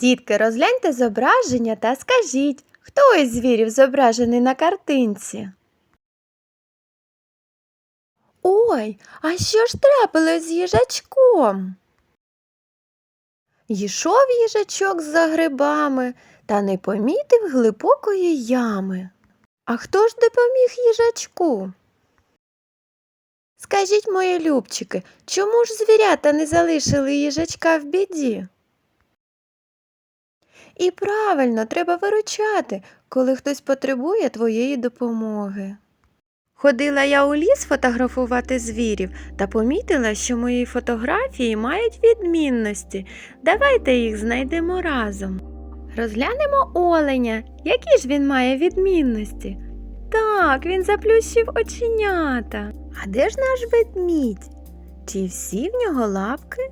Дітки, розгляньте зображення та скажіть, хто із звірів зображений на картинці? Ой, а що ж трапилось з їжачком? Йшов їжачок за грибами та не помітив глибокої ями. А хто ж допоміг їжачку? Скажіть, мої любчики, чому ж звірята не залишили їжачка в біді? І правильно, треба виручати, коли хтось потребує твоєї допомоги. Ходила я у ліс фотографувати звірів та помітила, що мої фотографії мають відмінності. Давайте їх знайдемо разом. Розглянемо оленя. Які ж він має відмінності? Так, він заплющив оченята. А де ж наш ведмідь? Чи всі в нього лапки?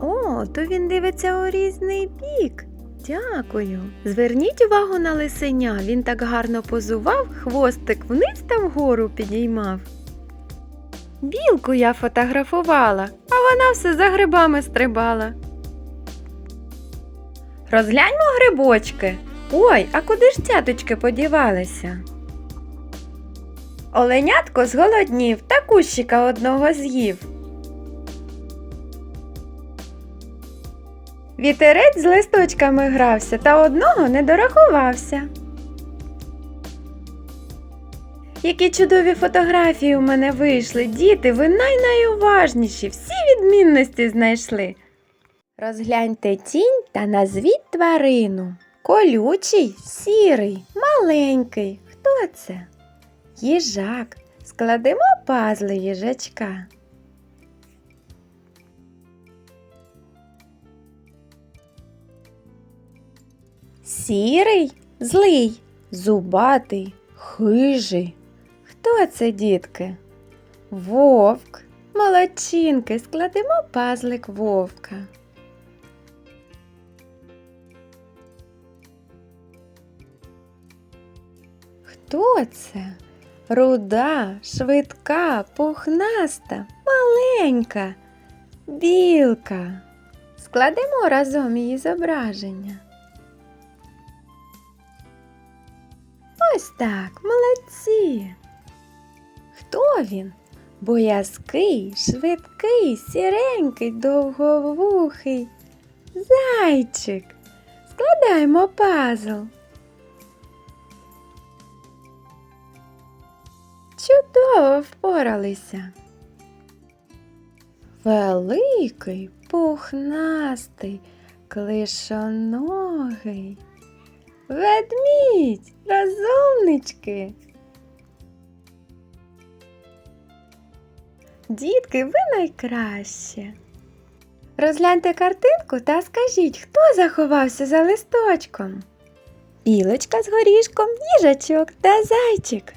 О, то він дивиться у різний бік. Дякую. Зверніть увагу на лисеня. Він так гарно позував, хвостик вниз та вгору підіймав. Білку я фотографувала, а вона все за грибами стрибала. Розгляньмо грибочки. Ой, а куди ж цяточки подівалися? Оленятко зголоднів та кущика одного з'їв. Вітерець з листочками грався та одного не дорахувався. Які чудові фотографії у мене вийшли, діти, ви най-найуважніші, всі відмінності знайшли. Розгляньте тінь та назвіть тварину. Колючий, сірий, маленький. Хто це? Їжак. Складемо пазли їжачка. Сірий, злий, зубатий, хижий. Хто це, дітки? Вовк. Молодчинки, складемо пазлик вовка. Хто це? Руда, швидка, пухнаста, маленька, білка. Складемо разом її зображення. Ось так, молодці. Хто він? Боязкий, швидкий, сіренький, довговухий. Зайчик. Складаємо пазл. Чудово впоралися. Великий, пухнастий, клишоногий. Ведмідь, розумнички. Дітки, ви найкраще. Розгляньте картинку та скажіть, хто заховався за листочком? Білочка з горішком, їжачок та зайчик.